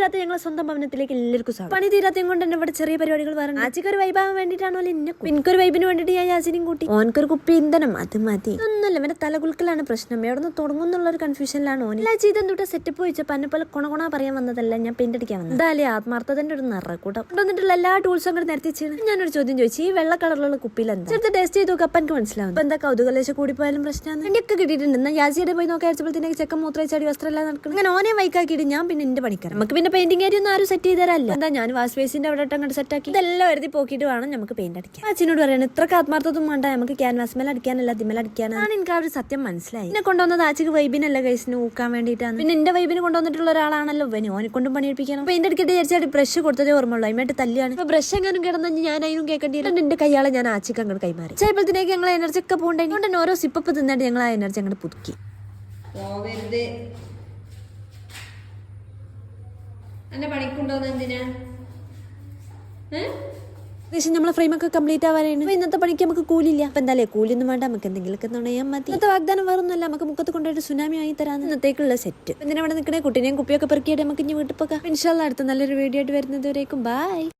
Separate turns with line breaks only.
തീരാത്ത ഞങ്ങൾ സ്വന്തം ഭവനത്തിലേക്ക് എല്ലാവർക്കും സ്വാഗതം. പണി തീരാത്തയും കൊണ്ട് തന്നെ ഇവിടെ ചെറിയ പരിപാടികൾ പറഞ്ഞു ആച്ചിക്ക് ഒരു വൈബാവാൻ വേണ്ടിയിട്ടാണോ എന്നെ എനിക്കൊരു വൈബിന് വേണ്ടിയിട്ട് ഞാൻ യാസിനെയും കൂട്ടി. ഓനക്കൊരു കുപ്പി ഇന്ധനം അത് മതി. ഒന്നുമല്ല ഇവന്റെ തലകുൽക്കലാണ് പ്രശ്നം. എവിടെ നിന്ന് തുടങ്ങും എന്നുള്ള ഒരു കൺഫ്യൂഷനിലാണ് ഓൻ എല്ലാ ചെയ്ത് എന്തുട്ടാ സെറ്റപ്പ് വെച്ചപ്പോൾ എന്നെ പോലെ കൊണകൊണ പറയാൻ വന്നതല്ല ഞാൻ പെയിന്റ് അടിക്കാൻ വന്നത്. എന്തായാലും ആത്മാർത്ഥതന്റെ ഒരു നിറക്കൂട്ടം. കൊണ്ടുവന്നിട്ടുള്ള എല്ലാ ടൂൾസും അങ്ങനെ നിരത്തി ചെയ്യണം ഞാനൊരു ചോദ്യം ചോദിച്ചു ഈ വെള്ള കളറിലുള്ള കുപ്പിയിൽ എന്താ? ചെറുത്ത് ടേസ്റ്റ് ചെയ്ത് നോക്കാം അപ്പൊ എനിക്ക് മനസ്സിലാവും ഇപ്പൊ എന്താ കൗതുകലേശം കൂടി പോയാലും പ്രശ്നമാണ് എന്റെയൊക്കെ കിട്ടിയിട്ടുണ്ട്. ഞാൻ യാസിയുടെ പോയി നോക്കാൻ അടിച്ചപ്പോഴത്തേക്ക് ചെക്കൻ വസ്ത്രം എല്ലാം നടക്കണം. അങ്ങനെ ഓനെ വൈക്കാക്കിയിട്ട് ഞാൻ പിന്നെ എന്റെ പണിക്കാരം നമുക്ക് പിന്നെ പെയിന്റിംഗ് ഏരിയ ഒന്നും ആരും സെറ്റ് ചെയ്ത് തരാല്ല എന്താ ഞാൻ വാഷ് ബേസിന്റെ അവിടെ അങ്ങോട്ട് സെറ്റ് ആക്കി? ഇതെല്ലാം എഴുതി പോക്കിയിട്ട് വേണം നമുക്ക് പെയിന്റ് അടിക്കാൻ. അച്ഛനോട് പറയാൻ ഇത്രക്ക് ആത്മാർത്ഥത്തും വേണ്ട നമുക്ക് ക്യാൻവാസ് മേലെ അടിക്കാനല്ല തിമ്മൽ അടിക്കാനാണ്. എനിക്ക് ആ ഒരു സത്യം മനസ്സിലായി. എന്നെ കൊണ്ടുവന്നത് ആച്ചിക്ക് വൈബിനല്ല കൈസിന് ഊക്കാൻ വേണ്ടിയിട്ടാണ്. പിന്നെ എന്റെ വൈബിന് കൊണ്ടുവന്നിട്ടുള്ള ഒരാളാണല്ലോ ഇവന്. ഓനെ കൊണ്ടും പണിയെടുപ്പിക്കണം. പെയിന്റ് അടിക്കട്ടെ വിചാരിച്ചാൽ ബ്രഷ് കൊടുത്തതേ ഓർമ്മയുള്ളൂ. അതിനായിട്ട് തല്ലിയാണ് ഇപ്പൊ ബ്രഷ് എങ്ങാനും കിടന്നു ഞാൻ അതിനും കേൾക്കേണ്ടി എന്റെ കയ്യാളെ ഞാൻ ആച്ചിക്ക് അങ്ങോട്ട് കൈമാറി. ചിലപ്പോഴത്തേക്ക് ഞങ്ങൾ എനർജി ഒക്കെ പോകണ്ടേ? അതുകൊണ്ട് തന്നെ ഓരോ സിപ്പ് തിന്നിട്ട് ഞങ്ങൾ ആ എനർജി അങ്ങോട്ട് പുതുക്കി.
എന്നെ പണിക്കുണ്ടോന്ന് എന്തിനാ?
നമ്മളെ ഫ്രെയിമൊക്കെ കംപ്ലീറ്റ് ആവാനാണ്. അപ്പൊ ഇന്നത്തെ പണിക്ക് നമുക്ക് കൂലില്ല. അപ്പൊ എന്തായാലും കൂലിയൊന്നും വേണ്ട. നമുക്ക് എന്തെങ്കിലുമൊക്കെ നുണയാൻ മതി. ഇന്നത്തെ വാഗ്ദാനം വേറൊന്നുമല്ല. നമുക്ക് മുഖത്ത് കൊണ്ടുപോയിട്ട് സുനാമി ആയി തരാൻ ഇന്നത്തേക്കുള്ള സെറ്റ് എന്തിനാ ഇവിടെ നിൽക്കണേ? കുട്ടീനെയും കുപ്പിയൊക്കെ പെറുക്കിയിട്ട് നമുക്ക് ഇനി വീട്ടിൽ പോകാം. ഇൻഷാല്ല അടുത്ത നല്ലൊരു വീഡിയോ ആയിട്ട് വരുന്നത് വരേക്കും. ബൈ